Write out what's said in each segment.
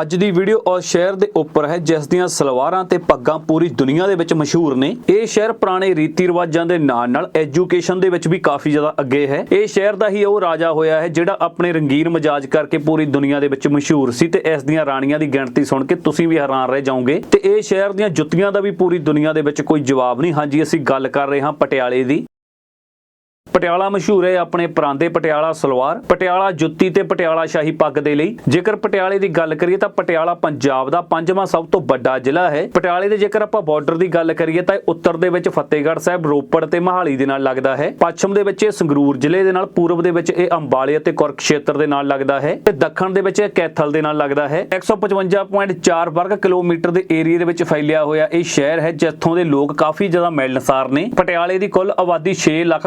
ਅੱਜ ਦੀ ਵੀਡੀਓ ਉਸ ਸ਼ਹਿਰ ਦੇ ਉੱਪਰ ਹੈ, ਜਿਸ ਦੀਆਂ ਸਲਵਾਰਾਂ ਤੇ ਪੱਗਾਂ ਪੂਰੀ ਦੁਨੀਆ ਦੇ ਵਿੱਚ ਮਸ਼ਹੂਰ ਨੇ। ਇਹ ਸ਼ਹਿਰ ਪੁਰਾਣੇ ਰੀਤੀ ਰਿਵਾਜਾਂ ਦੇ ਨਾਲ ਨਾਲ ਐਜੂਕੇਸ਼ਨ ਦੇ ਵਿੱਚ ਵੀ ਕਾਫੀ ਜ਼ਿਆਦਾ ਅੱਗੇ ਹੈ। ਇਹ ਸ਼ਹਿਰ ਦਾ ਹੀ ਉਹ ਰਾਜਾ ਹੋਇਆ ਹੈ, ਜਿਹੜਾ ਆਪਣੇ ਰੰਗੀਨ ਮਜਾਜ ਕਰਕੇ ਪੂਰੀ ਦੁਨੀਆ ਦੇ ਵਿੱਚ ਮਸ਼ਹੂਰ ਸੀ ਤੇ ਇਸ ਦੀਆਂ ਰਾਣੀਆਂ ਦੀ ਗਿਣਤੀ ਸੁਣ ਕੇ ਤੁਸੀਂ ਵੀ ਹੈਰਾਨ ਰਹਿ ਜਾਓਗੇ। ਤੇ ਇਹ ਸ਼ਹਿਰ ਦੀਆਂ ਜੁੱਤੀਆਂ ਦਾ ਵੀ ਪੂਰੀ ਦੁਨੀਆ ਦੇ ਵਿੱਚ ਕੋਈ ਜਵਾਬ ਨਹੀਂ। ਹਾਂਜੀ, ਅਸੀਂ ਗੱਲ ਕਰ ਰਹੇ ਹਾਂ ਪਟਿਆਲੇ ਦੀ। ਪਟਿਆਲਾ ਮਸ਼ਹੂਰ ਹੈ ਆਪਣੇ ਪਰਾਂਦੇ ਪਟਿਆਲਾ ਸਲਵਾਰ, ਪਟਿਆਲਾ ਜੁੱਤੀ ਤੇ ਪਟਿਆਲਾ ਸ਼ਾਹੀ ਪੱਗ ਦੇ ਲਈ। ਜੇਕਰ ਪਟਿਆਲੇ ਦੀ ਗੱਲ ਕਰੀਏ ਤਾਂ ਪਟਿਆਲਾ ਪੰਜਾਬ ਦਾ ਪੰਜਵਾਂ ਸਭ ਤੋਂ ਵੱਡਾ ਜ਼ਿਲ੍ਹਾ ਹੈ। ਪਟਿਆਲੇ ਦੇ ਜੇਕਰ ਆਪਾਂ ਬਾਰਡਰ ਦੀ ਗੱਲ ਕਰੀਏ ਤਾਂ ਇਹ ਉੱਤਰ ਦੇ ਵਿੱਚ ਫਤਿਹਗੜ੍ਹ ਸਾਹਿਬ, ਰੋਪੜ ਤੇ ਮਹਾਲੀ ਦੇ ਨਾਲ ਲੱਗਦਾ ਹੈ। ਪੱਛਮ ਦੇ ਵਿੱਚ ਇਹ ਸੰਗਰੂਰ ਜ਼ਿਲ੍ਹੇ ਦੇ ਨਾਲ, ਪੂਰਬ ਦੇ ਵਿੱਚ ਇਹ ਅੰਬਾਲੇ ਅਤੇ ਕੁਰਕਸ਼ੇਤਰ ਦੇ ਨਾਲ ਲੱਗਦਾ ਹੈ ਤੇ ਦੱਖਣ ਦੇ ਵਿੱਚ ਇਹ ਕੈਥਲ ਦੇ ਨਾਲ ਲੱਗਦਾ ਹੈ। 155.4 ਵਰਗ ਕਿਲੋਮੀਟਰ ਦੇ ਏਰੀਆ ਦੇ ਵਿੱਚ ਫੈਲਿਆ ਹੋਇਆ ਇਹ ਸ਼ਹਿਰ ਹੈ, ਜਿੱਥੋਂ ਦੇ ਲੋਕ ਕਾਫੀ ਜ਼ਿਆਦਾ ਮਿਲਣਸਾਰ ਨੇ। ਪਟਿਆਲੇ ਦੀ ਕੁੱਲ ਆਬਾਦੀ 6 ਲੱਖ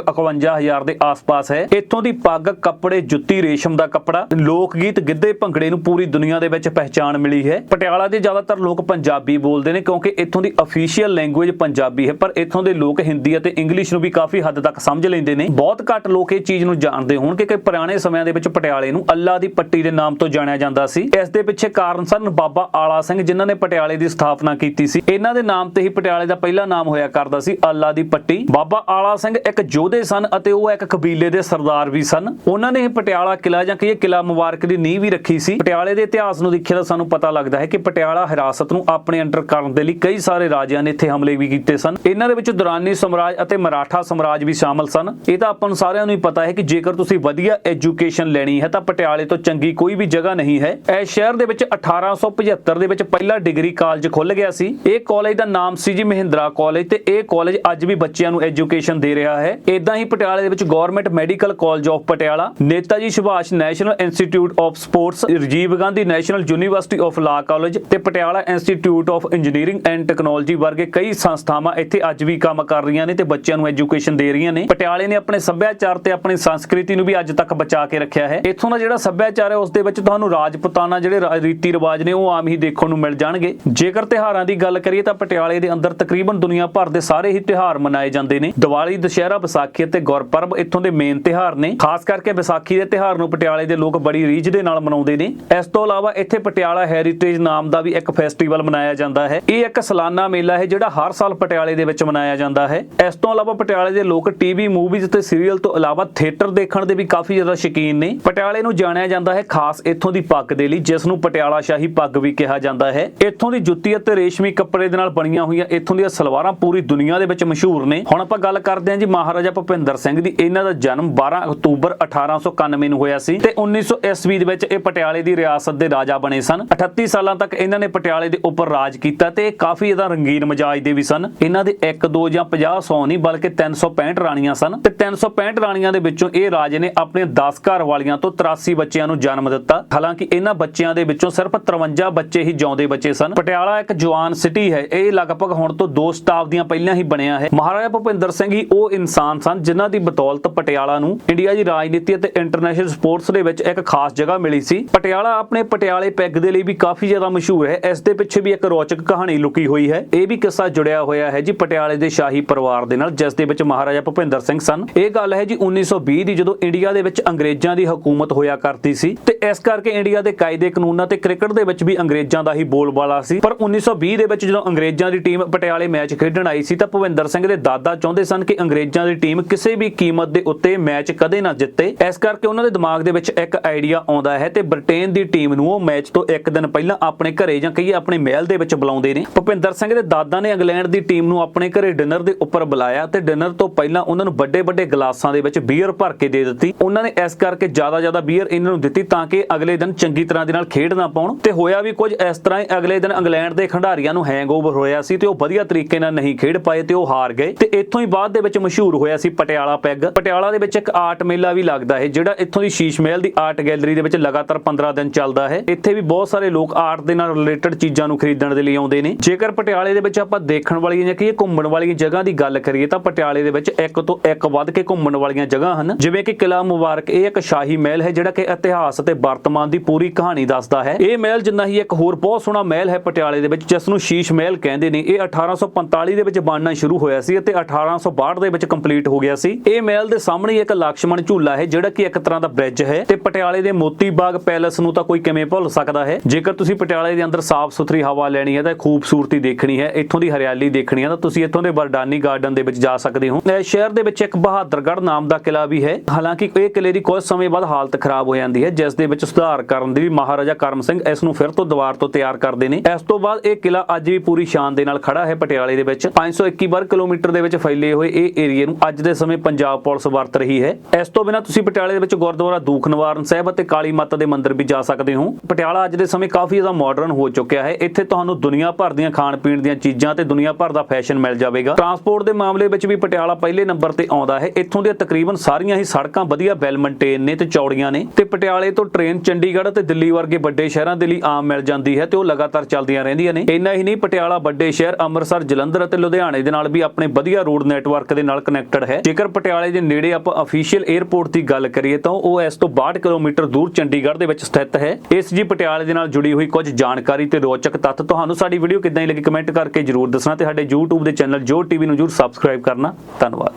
51000 ਦੇ ਆਸ-ਪਾਸ ਹੈ। ਇੱਥੋਂ ਦੀ ਪੱਗ, ਕੱਪੜੇ, ਜੁੱਤੀ, ਰੇਸ਼ਮ ਦਾ ਕੱਪੜਾ ਲੋਕ ਗੀਤ ਗਿੱਧੇ, ਭੰਗੜੇ ਨੂੰ ਪੂਰੀ ਦੁਨੀਆ ਦੇ ਵਿੱਚ ਪਹਿਚਾਣ ਮਿਲੀ ਹੈ। ਪਟਿਆਲਾ ਦੇ ਜ਼ਿਆਦਾਤਰ ਲੋਕ ਪੰਜਾਬੀ ਬੋਲਦੇ ਨੇ ਕਿਉਂਕਿ ਇੱਥੋਂ ਦੀ ਅਫੀਸ਼ੀਅਲ ਲੈਂਗੁਏਜ ਪੰਜਾਬੀ ਹੈ, ਪਰ ਇੱਥੋਂ ਦੇ ਲੋਕ ਹਿੰਦੀ ਅਤੇ ਇੰਗਲਿਸ਼ ਨੂੰ ਵੀ ਕਾਫੀ ਹੱਦ ਤੱਕ ਸਮਝ ਲੈਂਦੇ ਨੇ। ਬਹੁਤ ਘੱਟ ਲੋਕ ਇਹ ਚੀਜ਼ ਨੂੰ ਜਾਣਦੇ ਹੋਣਗੇ ਕਿ ਪੁਰਾਣੇ ਸਮਿਆਂ ਦੇ ਵਿੱਚ ਪਟਿਆਲੇ ਨੂੰ ਅੱਲਾ ਦੀ ਪੱਟੀ ਦੇ ਨਾਮ ਤੋਂ ਜਾਣਿਆ ਜਾਂਦਾ ਸੀ। ਇਸ ਦੇ ਪਿੱਛੇ ਕਾਰਨ ਸਨ ਬਾਬਾ ਆਲਾ ਸਿੰਘ, ਜਿਨ੍ਹਾਂ ਨੇ ਪਟਿਆਲੇ ਦੀ ਸਥਾਪਨਾ ਕੀਤੀ ਸੀ। ਇਹਨਾਂ ਦੇ ਨਾਮ ਤੇ ਹੀ ਪਟਿਆਲੇ ਦਾ ਪਹਿਲਾ ਨਾਮ ਹੋਇਆ ਕਰਦਾ ਸੀ, ਅੱਲਾ ਦੀ ਪੱਟੀ। ਬਾਬਾ ਆਲਾ ਸਿੰਘ ਇੱਕ ਯੋਧੇ ਸਨ ਅਤੇ ਉਹ ਇੱਕ ਕਬੀਲੇ ਦੇ ਸਰਦਾਰ ਵੀ ਸਨ। ਉਹਨਾਂ ਨੇ ਇਹ ਪਟਿਆਲਾ ਕਿਲਾ ਜਾਂ ਕਹੀਏ ਕਿਲਾ ਮੁਬਾਰਕ ਦੀ ਨੀਂਹ ਵੀ ਰੱਖੀ ਸੀ। ਪਟਿਆਲੇ ਦੇ ਇਤਿਹਾਸ ਨੂੰ ਦੇਖੀਏ ਤਾਂ ਸਾਨੂੰ ਪਤਾ ਲੱਗਦਾ ਹੈ ਕਿ ਪਟਿਆਲਾ ਹਿਰਾਸਤ ਨੂੰ ਆਪਣੇ ਅੰਡਰ ਕਰਨ ਦੇ ਲਈ ਕਈ ਸਾਰੇ ਰਾਜਿਆਂ ਨੇ ਇੱਥੇ ਹਮਲੇ ਵੀ ਕੀਤੇ ਸਨ। ਇਹਨਾਂ ਦੇ ਵਿੱਚ ਦੁਰਾਨੀ ਸਾਮਰਾਜ ਅਤੇ ਮਰਾਠਾ ਸਾਮਰਾਜ ਵੀ ਸ਼ਾਮਲ ਸਨ। ਇਹ ਤਾਂ ਆਪਾਂ ਨੂੰ ਸਾਰਿਆਂ ਨੂੰ ਹੀ ਪਤਾ ਹੈ ਕਿ ਜੇਕਰ ਤੁਸੀਂ ਵਧੀਆ ਐਜੂਕੇਸ਼ਨ ਲੈਣੀ ਹੈ ਤਾਂ ਪਟਿਆਲੇ ਤੋਂ ਚੰਗੀ ਕੋਈ ਵੀ ਜਗ੍ਹਾ ਨਹੀਂ ਹੈ। ਇਹ ਸ਼ਹਿਰ ਦੇ ਵਿੱਚ 1875 ਦੇ ਵਿੱਚ ਪਹਿਲਾ ਡਿਗਰੀ ਕਾਲਜ ਖੁੱਲ ਗਿਆ ਸੀ। ਇਹ ਕਾਲਜ ਦਾ ਨਾਮ ਸੀ ਜੀ ਮਹਿੰਦਰਾ ਕਾਲਜ ਤੇ ਇਹ ਕਾਲਜ ਅੱਜ ਵੀ ਬੱਚਿਆਂ ਨੂੰ ਐਜੂਕੇਸ਼ਨ ਦੇ ਰਿਹਾ ਹੈ। ਇਦਾਂ ਹੀ ਪਟਿਆਲੇ ਪਟਿਆਲੇ ਦੇ ਵਿੱਚ government medical college of Patiala Neta ji Subhash national institute of sports, Rajiv Gandhi national university of law college ਤੇ Patiala institute of engineering and technology ਵਰਗੇ ਕਈ ਸੰਸਥਾਵਾਂ ਇੱਥੇ ਅੱਜ ਵੀ ਕੰਮ ਕਰ ਰਹੀਆਂ ਨੇ ਤੇ ਬੱਚਿਆਂ ਨੂੰ ਐਜੂਕੇਸ਼ਨ ਦੇ ਰਹੀਆਂ ਨੇ। ਪਟਿਆਲੇ ਨੇ ਆਪਣੇ ਸੱਭਿਆਚਾਰ ਤੇ ਆਪਣੀ ਸੰਸਕ੍ਰਿਤੀ ਨੂੰ ਵੀ ਅੱਜ ਤੱਕ ਬਚਾ ਕੇ ਰੱਖਿਆ ਹੈ। ਇੱਥੋਂ ਦਾ ਜਿਹੜਾ ਸੱਭਿਆਚਾਰ ਹੈ, ਉਸ ਦੇ ਵਿੱਚ ਤੁਹਾਨੂੰ ਰਾਜਪੂਤਾਨਾ ਜਿਹੜੇ ਰੀਤੀ ਰਿਵਾਜ ਨੇ, ਉਹ ਆਮ ਹੀ ਦੇਖਣ ਨੂੰ ਮਿਲ ਜਾਣਗੇ। ਜੇਕਰ ਤਿਹਾਰਾਂ ਦੀ ਗੱਲ ਕਰੀਏ ਤਾਂ ਪਟਿਆਲੇ ਦੇ ਅੰਦਰ ਤਕਰੀਬਨ ਦੁਨੀਆ ਭਰ ਦੇ ਸਾਰੇ ਹੀ ਤਿਹਾਰ ਮਨਾਏ ਜਾਂਦੇ ਨੇ। ਦੀਵਾਲੀ, ਦੁਸ਼ਹਿਰਾ, ਵਿਸਾਖੀ ਅਤੇ ਗੁਰਪੁਰਬ ਇੱਥੋਂ ਦੇ ਮੇਨ ਤਿਹਾਰ ਨੇ। ਖਾਸ ਕਰਕੇ ਵਿਸਾਖੀ ਦੇ ਤਿਹਾਰ ਨੂੰ ਪਟਿਆਲੇ ਦੇ ਲੋਕ ਬੜੀ ਰੀਝ ਦੇ ਨਾਲ ਮਨਾਉਂਦੇ ਨੇ। ਇਸ ਤੋਂ ਇਲਾਵਾ ਇੱਥੇ ਪਟਿਆਲਾ ਹੈਰੀਟੇਜ ਨਾਮ ਦਾ ਵੀ ਇੱਕ ਫੈਸਟੀਵਲ ਮਨਾਇਆ ਜਾਂਦਾ ਹੈ। ਇਹ ਇੱਕ ਸਾਲਾਨਾ ਮੇਲਾ ਹੈ ਜਿਹੜਾ ਹਰ ਸਾਲ ਪਟਿਆਲੇ ਦੇ ਵਿੱਚ ਮਨਾਇਆ ਜਾਂਦਾ ਹੈ। ਇਸ ਤੋਂ ਇਲਾਵਾ ਪਟਿਆਲੇ ਦੇ ਲੋਕ ਟੀਵੀ ਮੂਵੀਜ਼ ਤੇ ਸੀਰੀਅਲ ਤੋਂ ਇਲਾਵਾ ਥੀਏਟਰ ਦੇਖਣ ਦੇ ਵੀ ਕਾਫੀ ਜ਼ਿਆਦਾ ਸ਼ੌਕੀਨ ਨੇ। ਪਟਿਆਲੇ ਨੂੰ ਜਾਣਿਆ ਜਾਂਦਾ ਹੈ ਖਾਸ ਇੱਥੋਂ ਦੀ ਪੱਗ ਦੇ ਲਈ, ਜਿਸ ਨੂੰ ਪਟਿਆਲਾ ਸ਼ਾਹੀ ਪੱਗ ਵੀ ਕਿਹਾ ਜਾਂਦਾ ਹੈ। ਇੱਥੋਂ ਦੀ ਜੁੱਤੀ ਅਤੇ ਰੇਸ਼ਮੀ ਕੱਪੜੇ ਦੇ ਨਾਲ ਬਣੀਆਂ ਹੋਈਆਂ ਇੱਥੋਂ ਦੀਆਂ ਸਲਵਾਰਾਂ ਪੂਰੀ ਦੁਨੀਆ ਦੇ ਵਿੱਚ ਮਸ਼ਹੂਰ ਨੇ। ਹੁਣ ਆਪਾਂ ਗੱਲ ਕਰਦੇ ਹਾਂ ਜੀ ਮਹਾਰਾਜਾ ਭੁਪਿੰਦਰ ਸਿੰਘ ਦੀ ਇਹਨਾਂ ਦਾ ਜਨਮ 12 ਅਕਤੂਬਰ 1891 ਨੂੰ ਹੋਇਆ ਸੀ ਤੇ 1900 ਈਸਵੀ ਦੇ ਵਿੱਚ ਇਹ ਪਟਿਆਲੇ ਦੀ ਰਿਆਸਤ ਦੇ ਰਾਜਾ ਬਣੇ ਸਨ। 38 ਸਾਲਾਂ ਤੱਕ ਇਹਨਾਂ ਨੇ ਪਟਿਆਲੇ ਦੇ ਉੱਪਰ ਰਾਜ ਕੀਤਾ ਤੇ ਕਾਫੀ ਜ਼ਿਆਦਾ ਰੰਗੀਨ ਮਜਾਜ ਦੇ ਵੀ ਸਨ। ਇਹਨਾਂ ਦੇ 1 2 ਜਾਂ 50 100 ਨਹੀਂ, ਬਲਕਿ 365 ਰਾਣੀਆਂ ਸਨ ਤੇ 365 ਰਾਣੀਆਂ ਦੇ ਵਿੱਚੋਂ ਇਹ ਰਾਜੇ ਨੇ ਆਪਣੇ 10 ਘਰ ਵਾਲੀਆਂ ਤੋਂ 83 ਬੱਚਿਆਂ ਨੂੰ ਜਨਮ ਦਿੱਤਾ। ਹਾਲਾਂਕਿ ਇਹਨਾਂ ਬੱਚਿਆਂ ਦੇ ਵਿੱਚੋਂ ਸਿਰਫ 53 ਬੱਚੇ ਹੀ ਜਿਉਂਦੇ ਬੱਚੇ ਸਨ। ਪਟਿਆਲਾ ਇੱਕ ਜਵਾਨ ਸਿਟੀ ਹੈ। ਇਹ ਲਗਭਗ ਹੁਣ ਤੋਂ ਦੋ ਦੀਆਂ ਪਹਿਲਾਂ ਹੀ ਬਣਿਆ ਹੈ। ਮਹਾਰਾਜਾ ਭੁਪਿੰਦਰ ਸਿੰਘ ਹੀ ਉਹ ਇਨਸਾਨ ਸਨ ਜਿਨ੍ਹਾਂ ਦੀ ਬਦੌਲਤ ਪਟਿਆਲਾ ਨੂੰ ਇੰਡੀਆ ਦੀ ਰਾਜਨੀਤੀ ਅਤੇ ਇੰਟਰਨੈਸ਼ਨਲ ਸਪੋਰਟਸ ਦੇ ਵਿੱਚ ਇੱਕ ਖਾਸ ਜਗ੍ਹਾ ਮਿਲੀ ਸੀ। ਪਟਿਆਲਾ ਆਪਣੇ ਪਟਿਆਲੇ ਪੈਗ ਦੇ ਲਈ ਵੀ ਕਾਫੀ ਜ਼ਿਆਦਾ ਮਸ਼ਹੂਰ ਹੈ। ਇਸ ਦੇ ਪਿੱਛੇ ਵੀ ਇੱਕ ਰੌਚਕ ਕਹਾਣੀ ਲੁਕੀ ਹੋਈ ਹੈ। ਇਹ ਵੀ ਕਿੱਸਾ ਜੁੜਿਆ ਹੋਇਆ ਹੈ ਜੀ ਪਟਿਆਲੇ ਦੇ ਸ਼ਾਹੀ ਪਰਿਵਾਰ ਦੇ ਨਾਲ, ਜਿਸ ਦੇ ਵਿੱਚ ਮਹਾਰਾਜਾ ਭੁਪਿੰਦਰ ਸਿੰਘ ਸਨ। ਇਹ ਗੱਲ ਹੈ ਜੀ 1920 ਦੀ, ਜਦੋਂ ਇੰਡੀਆ ਦੇ ਵਿੱਚ ਅੰਗਰੇਜ਼ਾਂ ਦੀ ਹਕੂਮਤ ਹੋਇਆ ਕਰਦੀ ਸੀ ਤੇ ਇਸ ਕਰਕੇ ਇੰਡੀਆ ਦੇ ਕਾਇਦੇ ਕਾਨੂੰਨਾਂ ਤੇ ਕ੍ਰਿਕਟ ਦੇ ਵਿੱਚ ਵੀ ਅੰਗਰੇਜ਼ਾਂ ਦਾ ਹੀ ਬੋਲਬਾਲਾ ਸੀ। ਪਰ 1920 ਦੇ ਵਿੱਚ ਜਦੋਂ ਅੰਗਰੇਜ਼ਾਂ ਦੀ ਟੀਮ ਪਟਿਆਲੇ ਮੈਚ ਖੇਡਣ ਆਈ ਸੀ, ਤਾਂ ਭੁਪਿੰਦਰ ਸਿੰਘ ਦੇ ਦਾਦਾ ਚਾਹੁੰਦੇ ਸਨ ਕਿ ਅੰਗਰੇਜ਼ਾਂ ਦੀ ਟੀਮ ਕਿਸੇ ਵੀ ਕੀਮਤ ਦੇ ਉੱਤੇ ਮੈਚ ਕਦੇ ਨਾ ਜਿੱਤੇ। ਇਸ ਕਰਕੇ ਉਹਨਾਂ ਦੇ ਦਿਮਾਗ ਦੇ ਵਿੱਚ ਇੱਕ ਆਈਡੀਆ ਆਉਂਦਾ ਹੈ ਤੇ ਬ੍ਰਿਟੇਨ ਦੀ ਟੀਮ ਨੂੰ ਉਹ ਮੈਚ ਤੋਂ ਇੱਕ ਦਿਨ ਪਹਿਲਾਂ ਆਪਣੇ ਘਰੇ ਜਾਂ ਕਹੀਏ ਆਪਣੇ ਮਹਿਲ ਦੇ ਵਿੱਚ ਬੁਲਾਉਂਦੇ ਨੇ। ਭੁਪਿੰਦਰ ਸਿੰਘ ਦੇ ਦਾਦਾ ਨੇ ਇੰਗਲੈਂਡ ਦੀ ਟੀਮ ਨੂੰ ਆਪਣੇ ਘਰੇ ਡਿਨਰ ਦੇ ਉੱਪਰ ਬੁਲਾਇਆ ਤੇ ਡਿਨਰ ਤੋਂ ਪਹਿਲਾਂ ਉਹਨਾਂ ਨੂੰ ਵੱਡੇ ਵੱਡੇ ਗਲਾਸਾਂ ਦੇ ਵਿੱਚ ਬੀਅਰ ਭਰ ਕੇ ਦੇ ਦਿੱਤੀ। ਉਹਨਾਂ ਨੇ ਇਸ ਕਰਕੇ ਜ਼ਿਆਦਾ ਜ਼ਿਆਦਾ ਬੀਅਰ ਇਹਨਾਂ ਨੂੰ ਦਿੱਤੀ ਤਾਂ ਕਿ ਅਗਲੇ ਦਿਨ ਚੰਗੀ ਤਰ੍ਹਾਂ ਦੇ ਨਾਲ ਖੇਡ ਨਾ ਪਾਉਣ। ਤੇ ਹੋਇਆ ਵੀ ਕੁਝ, ਇਸ ਤਰ੍ਹਾਂ ਹੀ ਅਗਲੇ ਦਿਨ ਇੰਗਲੈਂਡ ਦੇ ਖਿਡਾਰੀਆਂ ਨੂੰ ਹੈਂਗਓਵਰ ਹੋਇਆ ਸੀ ਤੇ ਉਹ ਵਧੀਆ ਤਰੀਕੇ ਨਾਲ ਨਹੀਂ ਖੇਡ ਪਾਏ ਤੇ ਉਹ ਹਾਰ ਗਏ। ਤੇ ਇੱਥੋਂ ਹੀ ਬਾਅਦ ਦੇ ਵਿੱਚ ਮਸ਼ਹੂਰ ਹੋਇਆ ਸੀ ਪਟਿਆਲਾ ਪੈਗ। ਪਟਿਆਲਾ ਦੇ ਵਿੱਚ ਇੱਕ ਆਰਟ ਮੇਲਾ ਵੀ ਲੱਗਦਾ ਹੈ, ਜਿਹੜਾ ਇੱਥੋਂ ਦੀ ਸ਼ੀਸ਼ ਮਹਿਲ ਦੀ ਆਰਟ ਗੈਲਰੀ ਦੇ ਵਿੱਚ ਲਗਾਤਾਰ 15 ਦਿਨ ਚੱਲਦਾ ਹੈ। ਇੱਥੇ ਵੀ ਬਹੁਤ ਸਾਰੇ ਲੋਕ ਆਰਟ ਦੇ ਨਾਲ ਰਿਲੇਟਡ ਚੀਜ਼ਾਂ ਨੂੰ ਖਰੀਦਣ ਦੇ ਲਈ ਆਉਂਦੇ ਨੇ। ਜੇਕਰ ਪਟਿਆਲੇ ਦੇ ਵਿੱਚ ਆਪਾਂ ਦੇਖਣ ਵਾਲੀਆਂ ਜਾਂ ਕਿ ਘੁੰਮਣ ਵਾਲੀਆਂ ਜਗ੍ਹਾ ਦੀ ਗੱਲ ਕਰੀਏ, ਤਾਂ ਪਟਿਆਲੇ ਦੇ ਵਿੱਚ ਇੱਕ ਤੋਂ ਇੱਕ ਵੱਧ ਕੇ ਘੁੰਮਣ ਵਾਲੀਆਂ ਜਗ੍ਹਾ ਹਨ। ਜਿਵੇਂ ਕਿ ਕਿਲਾ ਮੁਬਾਰਕ, ਇਹ ਇੱਕ ਸ਼ਾਹੀ ਮਹਿਲ ਹੈ, ਜਿਹੜਾ ਕਿ ਇਤਿਹਾਸ ਅਤੇ ਵਰਤਮਾਨ ਦੀ ਪੂਰੀ ਕਹਾਣੀ ਦੱਸਦਾ ਹੈ। ਇਹ ਮਹਿਲ ਜਿੰਨਾ ਹੀ ਇੱਕ ਹੋਰ ਬਹੁਤ ਸੋਹਣਾ ਮਹਿਲ ਹੈ ਪਟਿਆਲੇ ਦੇ ਵਿੱਚ, ਜਿਸ ਨੂੰ ਸ਼ੀਸ਼ ਮਹਿਲ ਕਹਿੰਦੇ ਨੇ। ਇਹ 1845 ਦੇ ਵਿੱਚ ਬਣਨਾ ਸ਼ੁਰੂ ਹੋਇਆ ਸੀ ਅਤੇ 1862 ਦੇ ਵਿੱਚ ਕੰਪਲੀਟ ਹੋ ਗਿਆ ਸੀ। ਇਹ ਮਹਿਲ ਦੇ ਸਾਹਮਣੇ ਇੱਕ ਲਕਸ਼ਮਣ ਝੂਲਾ ਹੈ, ਜਿਹੜਾ ਕਿ ਇੱਕ ਤਰ੍ਹਾਂ ਦਾ ਬ੍ਰਿਜ ਹੈ ਤੇ ਪਟਿਆਲੇ ਦੇ ਮੋਤੀ ਬਾਗ ਪੈਲੇਸ ਨੂੰ ਤਾਂ ਕੋਈ ਕਿਵੇਂ ਭੁੱਲ ਸਕਦਾ ਹੈ? ਜੇਕਰ ਤੁਸੀਂ ਪਟਿਆਲੇ ਦੇ ਅੰਦਰ ਸਾਫ਼ ਸੁਥਰੀ ਹਵਾ ਲੈਣੀ ਹੈ ਤਾਂ ਖੂਬਸੂਰਤੀ ਦੇਖਣੀ ਹੈ, ਇੱਥੋਂ ਦੀ ਹਰਿਆਲੀ ਦੇਖਣੀ ਹੈ, ਤਾਂ ਤੁਸੀਂ ਇੱਥੋਂ ਦੇ ਬਰਡਾਨੀ ਗਾਰਡਨ ਦੇ ਵਿੱਚ ਜਾ ਸਕਦੇ ਹੋ। ਸ਼ਹਿਰ ਦੇ ਵਿੱਚ ਇੱਕ ਬਹਾਦਰਗੜ੍ਹ ਨਾਮ ਦਾ ਕਿਲਾ ਵੀ ਹੈ। ਹਾਲਾਂਕਿ ਇਹ ਕਿਲੇ ਦੀ ਕੁਝ ਸਮੇਂ ਬਾਅਦ ਹਾਲਤ ਖਰਾਬ ਹੋ ਜਾਂਦੀ ਹੈ, ਜਿਸ ਦੇ ਵਿੱਚ ਸੁਧਾਰ ਕਰਨ ਦੀ ਵੀ ਮਹਾਰਾਜਾ ਕਰਮ ਸਿੰਘ ਇਸ ਨੂੰ ਫਿਰ ਤੋਂ ਦੁਬਾਰ ਤੋਂ ਤਿਆਰ ਕਰਦੇ ਨੇ। ਇਸ ਤੋਂ ਬਾਅਦ ਇਹ ਕਿਲਾ ਅੱਜ ਵੀ ਪੂਰੀ ਸ਼ਾਨ ਦੇ ਨਾਲ ਖੜਾ ਹੈ ਪਟਿਆਲੇ ਦੇ ਵਿੱਚ। 521 ਵਰਗ ਕਿਲੋਮੀਟਰ ਦੇ ਵਿੱਚ ਫੈਲੇ ਹੋਏ ਇਹ ਏਰੀਏ ਨੂੰ ਅੱਜ ਦੇ ਸਮੇਂ ਪੰਜਾਬ ਪੁਲਿਸ ਵਰਤ ਰਹੀ ਹੈ। ਇਸ ਤੋਂ ਬਿਨਾਂ ਤੁਸੀਂ ਪਟਿਆਲੇ ਦੇ ਵਿੱਚ ਗੁਰਦੁਆਰਾ ਦੂਖ ਨਿਵਾਰਨ ਸਾਹਿਬ ਅਤੇ ਕਾਲੀ ਮਾਤਾ ਦੇ ਮੰਦਿਰ ਵੀ ਜਾ ਸਕਦੇ ਹੋ। ਪਟਿਆਲਾ ਅੱਜ ਦੇ ਸਮੇਂ ਕਾਫੀ ਜ਼ਿਆਦਾ ਮਾਡਰਨ ਹੋ ਚੁੱਕਿਆ ਹੈ। ਇੱਥੇ ਤੁਹਾਨੂੰ ਦੁਨੀਆ ਭਰ ਦੀਆਂ ਖਾਣ ਪੀਣ ਦੀਆਂ ਚੀਜ਼ਾਂ ਤੇ ਦੁਨੀਆ ਭਰ ਦਾ ਫੈਸ਼ਨ ਮਿਲ ਜਾਵੇਗਾ। ਟਰਾਂਸਪੋਰਟ ਦੇ ਮਾਮਲੇ ਵਿੱਚ ਵੀ ਪਟਿਆਲਾ ਪਹਿਲੇ ਨੰਬਰ ਤੇ ਆਉਂਦਾ ਹੈ। ਇੱਥੋਂ ਦੀਆਂ ਤਕਰੀਬਨ ਸਾਰੀਆਂ ਹੀ ਸੜਕਾਂ ਵਧੀਆ ਵੈਲ ਮੇਨਟੇਨ ਨੇ ਤੇ ਚੌੜੀਆਂ ਨੇ ਤੇ ਪਟਿਆਲੇ ਤੋਂ ਟ੍ਰੇਨ ਚੰਡੀਗੜ੍ਹ ਅਤੇ ਦਿੱਲੀ ਵਰਗੇ ਵੱਡੇ ਸ਼ਹਿਰਾਂ ਦੇ ਲਈ ਆਮ ਮਿਲ ਜਾਂਦੀ ਹੈ ਤੇ ਉਹ ਲਗਾਤਾਰ ਚੱਲਦੀਆਂ ਰਹਿੰਦੀਆਂ ਨੇ। ਇੰਨਾ ਹੀ ਨਹੀਂ, ਪਟਿਆਲਾ ਵੱਡੇ ਸ਼ਹਿਰ ਅੰਮ੍ਰਿਤਸਰ, ਜਲੰਧਰ ਅਤੇ ਲੁਧਿਆਣੇ ਦੇ ਨਾਲ ਵੀ ਆਪਣੇ ਵਧੀਆ ਰੋਡ ਨੈਟਵਰਕ ਦੇ ਨਾਲ ਕਨੈਕਟਡ ਹੈ। ਜੇਕਰ ਪਟਿਆਲੇ ਦੇ ਨੇੜੇ ਆਪਾਂ ਅਫੀਸ਼ੀਅਲ 에ਅਰਪੋਰਟ ਦੀ ਗੱਲ ਕਰੀਏ ਤਾਂ ਉਹ ਇਸ ਤੋਂ 62 ਕਿਲੋਮੀਟਰ ਦੂਰ ਚੰਡੀਗੜ੍ਹ ਦੇ ਵਿੱਚ ਸਥਿਤ ਹੈ। ਇਸ ਜੀ ਪਟਿਆਲੇ ਦੇ ਨਾਲ ਜੁੜੀ ਹੋਈ ਕੁਝ ਜਾਣਕਾਰੀ ਤੇ ਰੋਚਕ ਤੱਥ ਤੁਹਾਨੂੰ ਸਾਡੀ ਵੀਡੀਓ ਕਿੱਦਾਂ ਦੀ ਲੱਗੀ ਕਮੈਂਟ ਕਰਕੇ ਜਰੂਰ ਦੱਸਣਾ ਤੇ ਸਾਡੇ YouTube ਦੇ ਚੈਨਲ ਜੋ ਟੀਵੀ ਨੂੰ ਜਰੂਰ ਸਬਸਕ੍ਰਾਈਬ ਕਰਨਾ। ਧੰਨਵਾਦ।